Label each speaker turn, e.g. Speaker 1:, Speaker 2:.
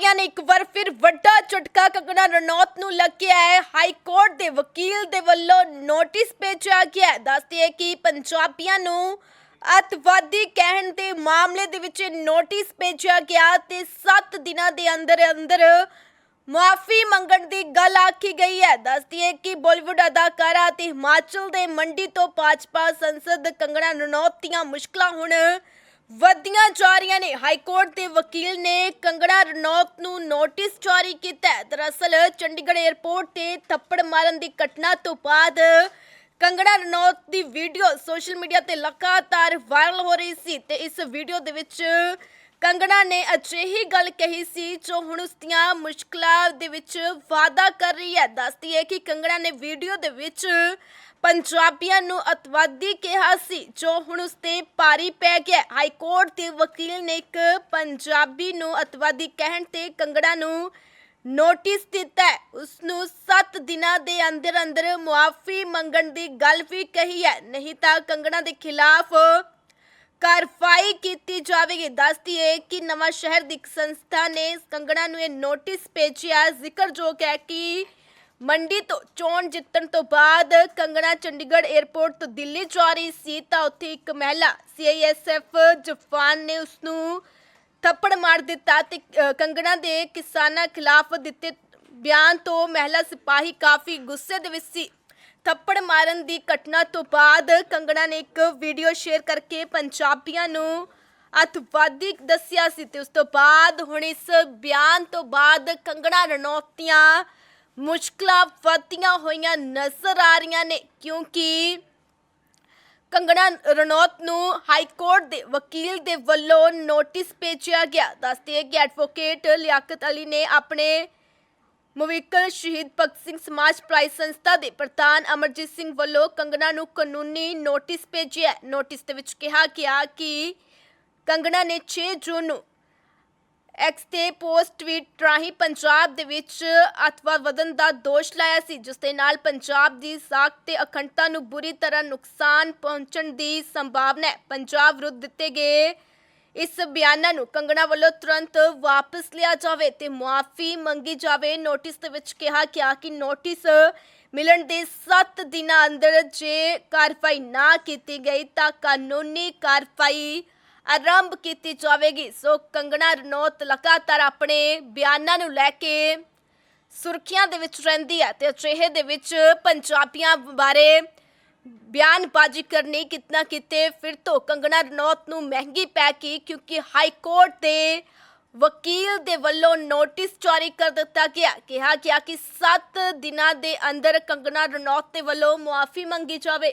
Speaker 1: ਚੌਧਰੀਆਂ ਨੇ ਇੱਕ ਵਾਰ ਫਿਰ ਵੱਡਾ ਝਟਕਾ ਕੰਗਣਾ ਰਣੌਤ ਨੂੰ ਲੱਗਿਆ ਹੈ। ਹਾਈ ਕੋਰਟ ਦੇ ਵਕੀਲ ਦੇ ਵੱਲੋਂ ਨੋਟਿਸ ਭੇਜਿਆ ਗਿਆ ਹੈ। ਹੈ ਕਿ ਪੰਜਾਬੀਆਂ ਨੂੰ ਅਤਵਾਦੀ ਕਹਿਣ ਦੇ ਮਾਮਲੇ ਦੇ ਵਿੱਚ ਨੋਟਿਸ ਭੇਜਿਆ ਗਿਆ ਤੇ 7 ਦਿਨਾਂ ਦੇ ਅੰਦਰ ਅੰਦਰ ਮੁਆਫੀ ਮੰਗਣ ਦੀ ਗੱਲ ਆਖੀ ਗਈ ਹੈ। ਦੱਸਦੀ ਹੈ ਕਿ ਬਾਲੀਵੁੱਡ ਅਦਾਕਾਰਾ ਤੇ ਹਿਮਾਚਲ ਦੇ ਮੰਡੀ ਤੋਂ ਭਾਜਪਾ ਸੰਸਦ ਕੰਗਣਾ ਰਣੌਤ ਦੀਆਂ ਮੁਸ਼ਕਲਾਂ ਹੁਣ ਵਧੀਆਂ ਜਾ ਰਹੀਆਂ ਨੇ। ਹਾਈ ਕੋਰਟ ਦੇ ਵਕੀਲ ਨੇ ਕੰਗਣਾ ਰਣੌਤ ਨੂੰ ਨੋਟਿਸ ਜਾਰੀ ਕੀਤਾ ਹੈ। ਦਰਅਸਲ ਚੰਡੀਗੜ੍ਹ 에ਅਰਪੋਰਟ ਤੇ ਥੱਪੜ ਮਾਰਨ ਦੀ ਘਟਨਾ ਤੋਂ ਬਾਅਦ ਕੰਗੜਾ ਰਣੌਤ ਦੀ ਵੀਡੀਓ ਸੋਸ਼ਲ ਮੀਡੀਆ ਤੇ ਲਗਾਤਾਰ ਵਾਇਰਲ ਹੋ ਰਹੀ ਸੀ ਤੇ ਇਸ ਵੀਡੀਓ ਦੇ ਵਿੱਚ ਕੰਗਣਾ ਨੇ ਅਜਿਹੀ ਗੱਲ ਕਹੀ ਸੀ ਜੋ ਹੁਣ ਉਸ ਦੀਆਂ ਮੁਸ਼ਕਲਾਂ ਦੇ ਵਿੱਚ ਵਾਅਦਾ ਕਰ ਰਹੀ ਹੈ। ਦੱਸਦੀ ਹੈ ਕਿ ਕੰਗਣਾ ਨੇ ਵੀਡੀਓ ਦੇ ਵਿੱਚ ਪੰਜਾਬੀਆਂ ਨੂੰ ਅਤਵਾਦੀ ਕਿਹਾ ਸੀ, ਜੋ ਹੁਣ ਉਸ ਤੇ ਭਾਰੀ ਪੈ ਗਿਆ ਹਾਈ ਕੋਰਟ ਦੇ ਵਕੀਲ ਨੇ ਇੱਕ ਪੰਜਾਬੀ ਨੂੰ ਅਤਵਾਦੀ ਕਹਿਣ ਤੇ ਕੰਗੜਾ ਨੂੰ ਨੋਟਿਸ ਦਿੱਤਾ ਹੈ। ਉਸ ਨੂੰ 7 ਦਿਨਾਂ ਦੇ ਅੰਦਰ ਅੰਦਰ ਮੁਆਫੀ ਮੰਗਣ ਦੀ ਗੱਲ ਵੀ ਕਹੀ ਹੈ। ਨਹੀਂ ਤਾਂ ਕੰਗਣਾ ਦੇ ਖਿਲਾਫ ਕਾਰਵਾਈ ਕੀਤੀ ਜਾਵੇਗੀ। ਦੱਸਦੀ ਕਿ ਨਵਾਂ ਸ਼ਹਿਰ ਦੀ ਇੱਕ ਸੰਸਥਾ ਨੇ ਕੰਗਣਾ ਨੂੰ ਇਹ ਨੋਟਿਸ ਭੇਜਿਆ। ਜ਼ਿਕਰਯੋਗ ਹੈ ਕਿ ਮੰਡੀ ਤੋਂ ਚੋਣ ਜਿੱਤਣ ਤੋਂ ਬਾਅਦ ਕੰਗਣਾ ਚੰਡੀਗੜ੍ਹ 에ਅਰਪੋਰਟ ਤੋਂ ਦਿੱਲੀ ਜਾ ਰਹੀ ਸੀ ਤਾਂ ਉੱਥੇ ਇੱਕ ਮਹਿਲਾ ਸੀਆਈਐਸਐਫ ਜਵਾਨ ਨੇ ਉਸ ਨੂੰ ਥੱਪੜ ਮਾਰ ਦਿੱਤਾ ਤੇ ਕੰਗਣਾ ਦੇ ਕਿਸਾਨਾਂ ਖਿਲਾਫ ਦਿੱਤੇ ਬਿਆਨ ਤੋਂ ਮਹਿਲਾ ਸਿਪਾਹੀ ਕਾਫੀ ਗੁੱਸੇ ਦੇ ਵਿੱਚ ਸੀ। ਥੱਪੜ ਮਾਰਨ ਦੀ ਘਟਨਾ ਤੋਂ ਬਾਅਦ ਕੰਗਣਾ ਨੇ ਇੱਕ ਵੀਡੀਓ ਸ਼ੇਅਰ ਕਰਕੇ ਪੰਜਾਬੀਆਂ ਨੂੰ ਅਤਵਾਦੀ ਦੱਸਿਆ ਸੀ ਤੇ ਉਸ ਤੋਂ ਬਾਅਦ ਹੁਣ ਇਸ ਬਿਆਨ ਤੋਂ ਬਾਅਦ ਕੰਗਣਾ ਰਣੌਤੀਆਂ ਮੁਸ਼ਕਲਾਂ ਵਧਦੀਆਂ ਹੋਈਆਂ ਨਜ਼ਰ ਆ ਰਹੀਆਂ ਨੇ, ਕਿਉਂਕਿ ਕੰਗਣਾ ਰਣੌਤ ਨੂੰ ਹਾਈ ਕੋਰਟ ਦੇ ਵਕੀਲ ਦੇ ਵੱਲੋਂ ਨੋਟਿਸ ਭੇਜਿਆ ਗਿਆ। ਦੱਸਦੇ ਹੈ ਕਿ ਐਡਵੋਕੇਟ ਲਿਆਕਤ ਅਲੀ ਨੇ ਆਪਣੇ ਮਵਿਕਲ ਸ਼ਹੀਦ ਭਗਤ ਸਿੰਘ ਸਮਾਜ ਭਲਾਈ ਸੰਸਥਾ ਦੇ ਪ੍ਰਧਾਨ ਅਮਰਜੀਤ ਸਿੰਘ ਵੱਲੋਂ ਕੰਗਣਾ ਨੂੰ ਕਾਨੂੰਨੀ ਨੋਟਿਸ ਭੇਜਿਆ ਨੋਟਿਸ ਦੇ ਵਿੱਚ ਕਿਹਾ ਗਿਆ ਕਿ ਕੰਗਣਾ ਨੇ 6 ਜੂਨ ਨੂੰ ਐਕਸ ਤੇ ਪੋਸਟ ਟਵੀਟ ਰਾਹੀਂ ਪੰਜਾਬ ਦੇ ਵਿੱਚ ਅਤਵਾਦ ਵਧਣ ਦਾ ਦੋਸ਼ ਲਾਇਆ ਸੀ, ਜਿਸ ਦੇ ਨਾਲ ਪੰਜਾਬ ਦੀ ਸਾਖ ਤੇ ਅਖੰਡਤਾ ਨੂੰ ਬੁਰੀ ਤਰ੍ਹਾਂ ਨੁਕਸਾਨ ਪਹੁੰਚਣ ਦੀ ਸੰਭਾਵਨਾ ਹੈ। ਪੰਜਾਬ ਵਿਰੁੱਧ ਦਿੱਤੇ ਗਏ ਇਸ ਬਿਆਨਾਂ ਨੂੰ ਕੰਗਣਾ ਵੱਲੋਂ ਤੁਰੰਤ ਵਾਪਸ ਲਿਆ ਜਾਵੇ ਤੇ ਮੁਆਫੀ ਮੰਗੀ ਜਾਵੇ। ਨੋਟਿਸ ਦੇ ਵਿੱਚ ਕਿਹਾ ਗਿਆ ਕਿ ਨੋਟਿਸ ਮਿਲਣ ਦੇ 7 ਦਿਨਾਂ ਅੰਦਰ ਜੇ ਕਾਰਵਾਈ ਨਾ ਕੀਤੀ ਗਈ ਤਾਂ ਕਾਨੂੰਨੀ ਕਾਰਵਾਈ ਆਰੰਭ ਕੀਤੀ ਜਾਵੇਗੀ। ਸੋ ਕੰਗਣਾ ਰਣੌਤ ਲਗਾਤਾਰ ਆਪਣੇ ਬਿਆਨਾਂ ਨੂੰ ਲੈ ਕੇ ਸੁਰਖੀਆਂ ਦੇ ਵਿੱਚ ਰਹਿੰਦੀ ਹੈ ਤੇ ਅਜਿਹੇ ਦੇ ਵਿੱਚ ਪੰਜਾਬੀਆਂ ਬਾਰੇ ਬਿਆਨਬਾਜ਼ੀ ਕਰਨੀ, ਕਿਤਨਾ ਕਿਤੇ, ਫਿਰ ਤੋਂ ਕੰਗਣਾ ਰਣੌਤ ਨੂੰ ਮਹਿੰਗੀ ਪੈ ਗਈ ਕਿਉਂਕਿ ਹਾਈ ਕੋਰਟ ਦੇ ਵਕੀਲ ਦੇ ਵੱਲੋਂ ਨੋਟਿਸ ਜਾਰੀ ਕਰ ਦਿੱਤਾ ਗਿਆ। ਕਿਹਾ ਗਿਆ ਕਿ 7 ਦਿਨਾਂ ਦੇ ਅੰਦਰ ਕੰਗਣਾ ਰਣੌਤ ਦੇ ਵੱਲੋਂ ਮੁਆਫੀ ਮੰਗੀ ਜਾਵੇ।